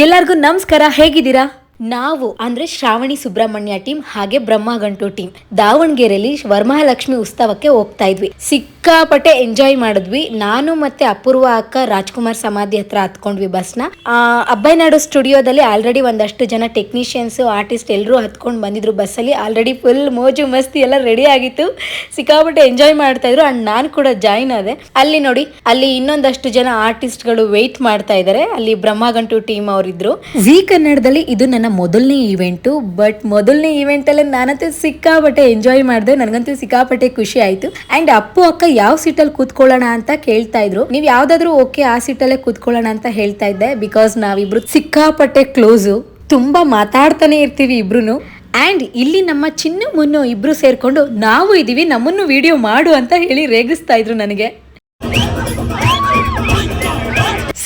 ಎಲ್ಲರಿಗೂ ನಮಸ್ಕಾರ, ಹೇಗಿದ್ದೀರಾ? ನಾವು ಅಂದ್ರೆ ಶ್ರಾವಣಿ ಸುಬ್ರಹ್ಮಣ್ಯ ಟೀಮ್ ಹಾಗೆ ಬ್ರಹ್ಮಗಂಟು ಟೀಮ್. ದಾವಣಗೆರೆಯಲ್ಲಿ ವರಮಹಾಲಕ್ಷ್ಮಿ ಉತ್ಸವಕ್ಕೆ ಹೋಗ್ತಾ ಇದ್ವಿ. ಸಿಕ್ಕಾಪಟ್ಟೆ ಎಂಜಾಯ್ ಮಾಡಿದ್ವಿ. ನಾನು ಮತ್ತೆ ಅಪೂರ್ವ ಅಕ್ಕ ರಾಜ್ಕುಮಾರ್ ಸಮಾಧಿ ಹತ್ರ ಹತ್ಕೊಂಡ್ವಿ ಬಸ್ನ. ಅಬ್ಬಯ್ಯನಾಡು ಸ್ಟುಡಿಯೋದಲ್ಲಿ ಆಲ್ರೆಡಿ ಒಂದಷ್ಟು ಜನ ಟೆಕ್ನಿಷಿಯನ್ಸ್ ಆರ್ಟಿಸ್ಟ್ ಎಲ್ಲರೂ ಹತ್ಕೊಂಡು ಬಂದಿದ್ರು ಬಸ್ಸಲ್ಲಿ. ಆಲ್ರೆಡಿ ಫುಲ್ ಮೋಜು, ಮಸ್ತಿ ಎಲ್ಲ ರೆಡಿ ಆಗಿತ್ತು. ಸಿಕ್ಕಾಪಟ್ಟೆ ಎಂಜಾಯ್ ಮಾಡ್ತಾ ಇದ್ರು. ಅಂಡ್ ನಾನು ಕೂಡ ಜಾಯ್ನ್ ಆದೆ. ಅಲ್ಲಿ ನೋಡಿ, ಅಲ್ಲಿ ಇನ್ನೊಂದಷ್ಟು ಜನ ಆರ್ಟಿಸ್ಟ್ಗಳು ವೆಯ್ಟ್ ಮಾಡ್ತಾ ಇದ್ದಾರೆ ಅಲ್ಲಿ ಬ್ರಹ್ಮಗಂಟು ಟೀಮ್ ಅವರಿದ್ರು. ಜಿ ಕನ್ನಡದಲ್ಲಿ ಇದು ನನ್ನ ಮೊದಲನೇ ಇವೆಂಟು ಬಟ್ ಮೊದಲನೇ ಇವೆಂಟ್ ಅಲ್ಲಿ ನಾನಂತೂ ಸಿಕ್ಕಾಪಟ್ಟೆ ಎಂಜಾಯ್ ಮಾಡಿದೆ. ನನಗಂತೂ ಸಿಕ್ಕಾಪಟ್ಟೆ ಖುಷಿ ಆಯ್ತು. ಅಂಡ್ ಅಪ್ಪು, ಅಕ್ಕ ಯಾವ ಸೀಟಲ್ಲಿ ಕೂತ್ಕೊಳ್ಳೋಣ ಅಂತ ಕೇಳ್ತಾ ಇದ್ರು. ನೀವು ಯಾವ್ದಾದ್ರು ಓಕೆ ಆ ಸೀಟಲ್ಲೇ ಕೂತ್ಕೊಳ್ಳೋಣ ಅಂತ ಹೇಳ್ತಾ ಇದ್ದೆ. ಬಿಕಾಸ್ ನಾವಿಬ್ರು ಸಿಕ್ಕಾಪಟ್ಟೆ ಕ್ಲೋಸು ತುಂಬಾ ಮಾತಾಡ್ತಾನೆ ಇರ್ತೀವಿ ಇಬ್ರು ಆ್ಯಂಡ್ ಇಲ್ಲಿ ನಮ್ಮ ಚಿನ್ನ ಮುನ್ನು ಇಬ್ರು ಸೇರ್ಕೊಂಡು ನಾವು ಇದೀವಿ. ನಮ್ಮನ್ನು ವಿಡಿಯೋ ಮಾಡು ಅಂತ ಹೇಳಿ ರೇಗಿಸ್ತಾ ಇದ್ರು ನನಗೆ.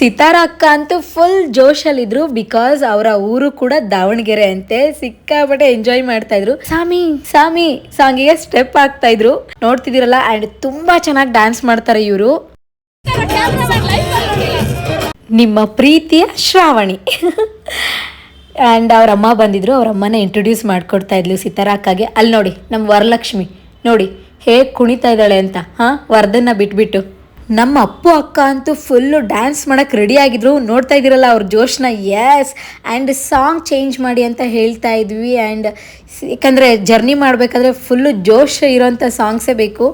ಸಿತಾರ ಅಕ್ಕ ಅಂತೂ ಫುಲ್ ಜೋಶಲ್ಲಿದ್ರು ಬಿಕಾಸ್ ಅವರ ಊರು ಕೂಡ ದಾವಣಗೆರೆ ಅಂತೆ. ಸಿಕ್ಕಾಪಟ್ಟೆ ಎಂಜಾಯ್ ಮಾಡ್ತಾ ಇದ್ರು ಸಾಮಿ. ಸಾಮಿ ಸಾಂಗಿಗೆ ಸ್ಟೆಪ್ ಆಗ್ತಾ ಇದ್ರು ನೋಡ್ತಿದಿರಲ್ಲ ಅಂಡ್ ತುಂಬಾ ಚೆನ್ನಾಗಿ ಡ್ಯಾನ್ಸ್ ಮಾಡ್ತಾರೆ ಇವರು. ನಿಮ್ಮ ಪ್ರೀತಿಯ ಶ್ರಾವಣಿ. ಆ್ಯಂಡ್ ಅವ್ರ ಅಮ್ಮ ಬಂದಿದ್ರು ಅವ್ರ ಅಮ್ಮನ ಇಂಟ್ರೊಡ್ಯೂಸ್ ಮಾಡ್ಕೊಡ್ತಾ ಇದ್ಲು ಸಿತಾರ ಅಕ್ಕಗೆ ಅಲ್ಲಿ ನೋಡಿ ನಮ್ಮ ವರಲಕ್ಷ್ಮಿ. ನೋಡಿ ಹೇಗೆ ಕುಣಿತಾ ಇದ್ದಾಳೆ ಅಂತ ಹಾಂ? ವರದನ್ನ ಬಿಟ್ಬಿಟ್ಟು. ನಮ್ಮ ಅಪ್ಪು, ಅಕ್ಕ ಅಂತೂ ಫುಲ್ಲು ಡ್ಯಾನ್ಸ್ ಮಾಡೋಕ್ಕೆ ರೆಡಿ ಆಗಿದ್ರು. ನೋಡ್ತಾ ಇದ್ದೀರಲ್ಲ ಅವ್ರ ಜೋಶ್ನ? ಎಸ್ ಆ್ಯಂಡ್ ಸಾಂಗ್ ಚೇಂಜ್ ಮಾಡಿ ಅಂತ ಹೇಳ್ತಾ ಇದ್ವಿ. ಆ್ಯಂಡ್ ಯಾಕಂದರೆ ಜರ್ನಿ ಮಾಡಬೇಕಾದ್ರೆ ಫುಲ್ಲು ಜೋಶ್ ಇರೋಂಥ ಸಾಂಗ್ಸೇ ಬೇಕು.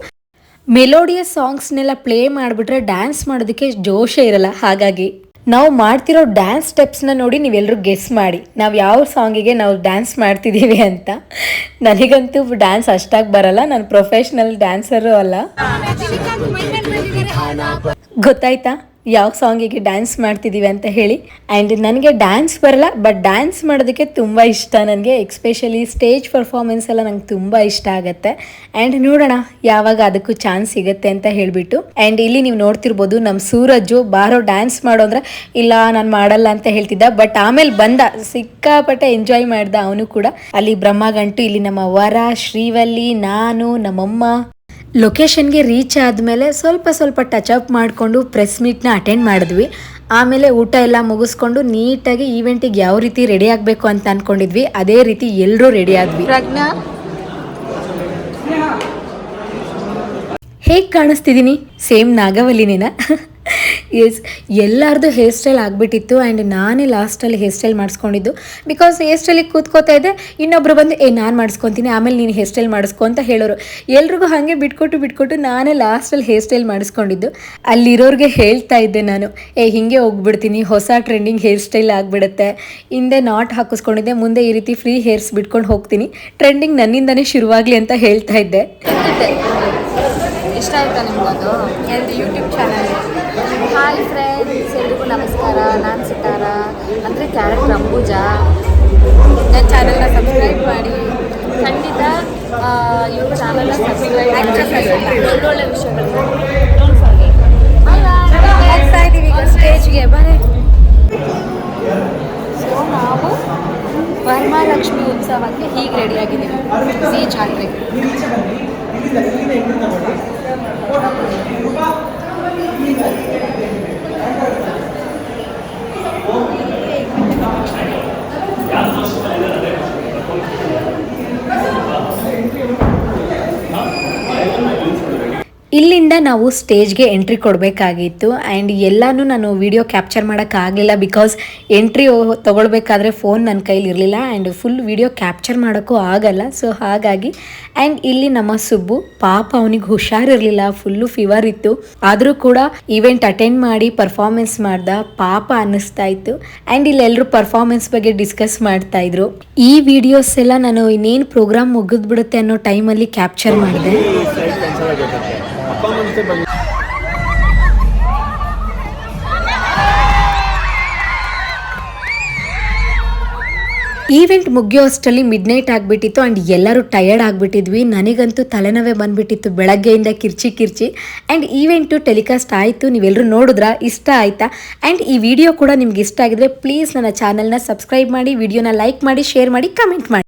ಮೆಲೋಡಿಯಸ್ ಸಾಂಗ್ಸ್ನೆಲ್ಲ ಪ್ಲೇ ಮಾಡಿಬಿಟ್ರೆ ಡ್ಯಾನ್ಸ್ ಮಾಡೋದಕ್ಕೆ ಜೋಶೇ ಇರಲ್ಲ. ಹಾಗಾಗಿ ನಾವು ಮಾಡ್ತಿರೋ ಡ್ಯಾನ್ಸ್ ಸ್ಟೆಪ್ಸ್ನ ನೋಡಿ ನೀವೆಲ್ಲರೂ ಗೆಸ್ ಮಾಡಿ. ನಾವು ಯಾವ ಸಾಂಗಿಗೆ ನಾವು ಡ್ಯಾನ್ಸ್ ಮಾಡ್ತಿದ್ದೀವಿ ಅಂತ. ನನಗಂತೂ ಡ್ಯಾನ್ಸ್ ಅಷ್ಟಾಗಿ ಬರಲ್ಲ. ನಾನು ಪ್ರೊಫೆಷ್ನಲ್ ಡ್ಯಾನ್ಸರು ಅಲ್ಲ. ಗೊತ್ತಾಯ್ತಾ? ಯಾವ ಸಾಂಗಿಗೆ ಡ್ಯಾನ್ಸ್ ಮಾಡ್ತಿದ್ದೀವಿ ಅಂತ ಹೇಳಿ. ಆ್ಯಂಡ್ ನನಗೆ ಡ್ಯಾನ್ಸ್ ಬರಲ್ಲ ಬಟ್ ಡ್ಯಾನ್ಸ್ ಮಾಡೋದಕ್ಕೆ ತುಂಬ ಇಷ್ಟ ನನಗೆ. ಎಕ್ಸ್ಪೆಷಲಿ ಸ್ಟೇಜ್ ಪರ್ಫಾರ್ಮೆನ್ಸ್ ಎಲ್ಲ ನಂಗೆ ತುಂಬ ಇಷ್ಟ ಆಗುತ್ತೆ. ಆ್ಯಂಡ್ ನೋಡೋಣ, ಯಾವಾಗ ಅದಕ್ಕೂ ಚಾನ್ಸ್ ಸಿಗುತ್ತೆ ಅಂತ ಹೇಳಿಬಿಟ್ಟು. ಆ್ಯಂಡ್ ಇಲ್ಲಿ ನೀವು ನೋಡ್ತಿರ್ಬೋದು ನಮ್ಮ ಸೂರಜ್ಜು ಬಾರೋ ಡ್ಯಾನ್ಸ್ ಮಾಡೋ ಅಂದ್ರೆ, ಇಲ್ಲ, ನಾನು ಮಾಡಲ್ಲ ಅಂತ ಹೇಳ್ತಿದ್ದ. ಬಟ್ ಆಮೇಲೆ ಬಂದ, ಸಿಕ್ಕಾಪಟ್ಟೆ ಎಂಜಾಯ್ ಮಾಡ್ದ ಅವನು ಕೂಡ. ಅಲ್ಲಿ ಬ್ರಹ್ಮಗಂಟು, ಇಲ್ಲಿ ನಮ್ಮ ವರ, ಶ್ರೀವಲ್ಲಿ, ನಾನು, ನಮ್ಮಮ್ಮ. ಲೊಕೇಶನ್ಗೆ ರೀಚ್ ಆದಮೇಲೆ ಸ್ವಲ್ಪ ಸ್ವಲ್ಪ ಟಚ್ ಅಪ್ ಮಾಡಿಕೊಂಡು ಪ್ರೆಸ್ ಮೀಟ್ನ ಅಟೆಂಡ್ ಮಾಡಿದ್ವಿ. ಆಮೇಲೆ ಊಟ ಎಲ್ಲ ಮುಗಿಸ್ಕೊಂಡು ನೀಟಾಗಿ ಈವೆಂಟಿಗೆ ಯಾವ ರೀತಿ ರೆಡಿ ಆಗಬೇಕು ಅಂತ ಅಂದ್ಕೊಂಡಿದ್ವಿ ಅದೇ ರೀತಿ ಎಲ್ಲರೂ ರೆಡಿ ಆದ್ವಿ. ಪ್ರಜ್ಞಾ? ಹೇಗೆ ಕಾಣಿಸ್ತಿದ್ದೀನಿ ಸೇಮ್ ನಾಗವಲ್ಲಿನೇನ? ಎಸ್ ಎಲ್ಲರದು ಹೇರ್ ಸ್ಟೈಲ್ ಆಗಿಬಿಟ್ಟಿತ್ತು ಆ್ಯಂಡ್ ನಾನೇ ಲಾಸ್ಟಲ್ಲಿ ಹೇರ್ ಸ್ಟೈಲ್ ಮಾಡಿಸ್ಕೊಂಡಿದ್ದು. ಬಿಕಾಸ್ ಹೇರ್ ಸ್ಟೈಲಿಗೆ ಕೂತ್ಕೋತಾ ಇದ್ದೆ ಇನ್ನೊಬ್ರು ಬಂದು ಏ ನಾನು ಮಾಡಿಸ್ಕೊತೀನಿ ಆಮೇಲೆ ನೀನು ಹೇರ್ ಸ್ಟೈಲ್ ಮಾಡಿಸ್ಕೊ ಅಂತ ಹೇಳೋರು. ಎಲ್ರಿಗೂ ಹಾಗೆ ಬಿಟ್ಕೊಟ್ಟು ಬಿಟ್ಕೊಟ್ಟು ನಾನೇ ಲಾಸ್ಟಲ್ಲಿ ಹೇರ್ ಸ್ಟೈಲ್ ಮಾಡಿಸ್ಕೊಂಡಿದ್ದು. ಅಲ್ಲಿರೋರಿಗೆ ಹೇಳ್ತಾ ಇದ್ದೆ ನಾನು ಏ ಹಿಂಗೆ ಹೋಗ್ಬಿಡ್ತೀನಿ ಹೊಸ ಟ್ರೆಂಡಿಂಗ್ ಹೇರ್ ಸ್ಟೈಲ್ ಆಗಿಬಿಡುತ್ತೆ. ಹಿಂದೆ ನಾಟ್ ಹಾಕಿಸ್ಕೊಂಡಿದ್ದೆ ಮುಂದೆ ಈ ರೀತಿ ಫ್ರೀ ಹೇರ್ಸ್ ಬಿಟ್ಕೊಂಡು ಹೋಗ್ತೀನಿ. ಟ್ರೆಂಡಿಂಗ್ ನನ್ನಿಂದನೇ ಶುರುವಾಗಲಿ ಅಂತ ಹೇಳ್ತಾ ಇದ್ದೆ. ಇಷ್ಟ ಆಯ್ತಾ ನಿಮ್ಗದು? ಎರಡು ಯೂಟ್ಯೂಬ್ ಚಾನಲ್ ಹಾಯ್ ಫ್ರೆಂಡ್ಸ್ ಎಲ್ರಿಗೂ ನಮಸ್ಕಾರ. ನಾನು ಸಿತಾರ. ಅಂದರೆ ಕ್ಯಾರೆಕ್ಟರ್ ಅಂಬುಜಾ ನನ್ನ ಚಾನಲ್ನ ಸಬ್ಸ್ಕ್ರೈಬ್ ಮಾಡಿ. ಖಂಡಿತ ಇವ್ರ ಚಾನಲ್ನ ಸಬ್ಸ್ಕ್ರೈಬ್ ಒಳ್ಳೊಳ್ಳೆ ವಿಷಯಗಳು. ಹೋಗ್ತಾ ಇದ್ದೀವಿ ಈಗ ಸ್ಟೇಜ್ಗೆ ಬನ್ನಿ. ಸೊ ನಾವು ವರಮಹಾಲಕ್ಷ್ಮಿ ಉತ್ಸವಕ್ಕೆ ಹೀಗೆ ರೆಡಿಯಾಗಿದ್ದೀವಿ ಸಿ ಜಾತ್ರೆಗೆ Thank you. ಇಲ್ಲಿಂದ ನಾವು ಸ್ಟೇಜ್ಗೆ ಎಂಟ್ರಿ ಕೊಡಬೇಕಾಗಿತ್ತು. ಆ್ಯಂಡ್ ಎಲ್ಲನೂ ನಾನು ವಿಡಿಯೋ ಕ್ಯಾಪ್ಚರ್ ಮಾಡೋಕ್ಕಾಗಲಿಲ್ಲ ಬಿಕಾಸ್ ಎಂಟ್ರಿ ತೊಗೊಳ್ಬೇಕಾದ್ರೆ ಫೋನ್ ನನ್ನ ಕೈಲಿ ಇರಲಿಲ್ಲ. ಆ್ಯಂಡ್ ಫುಲ್ ವಿಡಿಯೋ ಕ್ಯಾಪ್ಚರ್ ಮಾಡೋಕ್ಕೂ ಆಗಲ್ಲ. ಸೊ ಹಾಗಾಗಿ ಆ್ಯಂಡ್ ಇಲ್ಲಿ ನಮ್ಮ ಸುಬ್ಬು ಪಾಪ ಅವನಿಗೆ ಹುಷಾರಿರಲಿಲ್ಲ. ಫುಲ್ಲು ಫೀವರ್ ಇತ್ತು. ಆದರೂ ಕೂಡ ಇವೆಂಟ್ ಅಟೆಂಡ್ ಮಾಡಿ ಪರ್ಫಾರ್ಮೆನ್ಸ್ ಮಾಡ್ದ ಪಾಪ ಅನ್ನಿಸ್ತಾ ಇತ್ತು. ಆ್ಯಂಡ್ ಇಲ್ಲೆಲ್ಲರೂ ಪರ್ಫಾರ್ಮೆನ್ಸ್ ಬಗ್ಗೆ ಡಿಸ್ಕಸ್ ಮಾಡ್ತಾ ಇದ್ರು. ಈ ವಿಡಿಯೋಸ್ ಎಲ್ಲ ನಾನು ಇನ್ನೇನು ಪ್ರೋಗ್ರಾಮ್ ಮುಗಿದ್ಬಿಡುತ್ತೆ ಅನ್ನೋ ಟೈಮಲ್ಲಿ ಕ್ಯಾಪ್ಚರ್ ಮಾಡಿದೆ. ಈವೆಂಟ್ ಮುಗಿಯೋ ಅಷ್ಟರಲ್ಲಿ ಮಿಡ್ ನೈಟ್ ಆಗಿಬಿಟ್ಟಿತ್ತು ಆ್ಯಂಡ್ ಎಲ್ಲರೂ ಟಯರ್ಡ್ ಆಗಿಬಿಟ್ಟಿದ್ವಿ. ನನಗಂತೂ ತಲೆನೋವೇ ಬಂದುಬಿಟ್ಟಿತ್ತು ಬೆಳಗ್ಗೆಯಿಂದ ಕಿರ್ಚಿ ಕಿರ್ಚಿ. ಆ್ಯಂಡ್ ಈವೆಂಟು ಟೆಲಿಕಾಸ್ಟ್ ಆಯಿತು. ನೀವೆಲ್ಲರೂ ನೋಡಿದ್ರಾ? ಇಷ್ಟ ಆಯಿತಾ? ಆ್ಯಂಡ್ ಈ ವಿಡಿಯೋ ಕೂಡ ನಿಮ್ಗೆ ಇಷ್ಟ ಆಗಿದ್ರೆ ಪ್ಲೀಸ್ ನನ್ನ ಚಾನಲ್ನ ಸಬ್ಸ್ಕ್ರೈಬ್ ಮಾಡಿ ವಿಡಿಯೋನ ಲೈಕ್ ಮಾಡಿ ಶೇರ್ ಮಾಡಿ ಕಮೆಂಟ್ ಮಾಡಿ.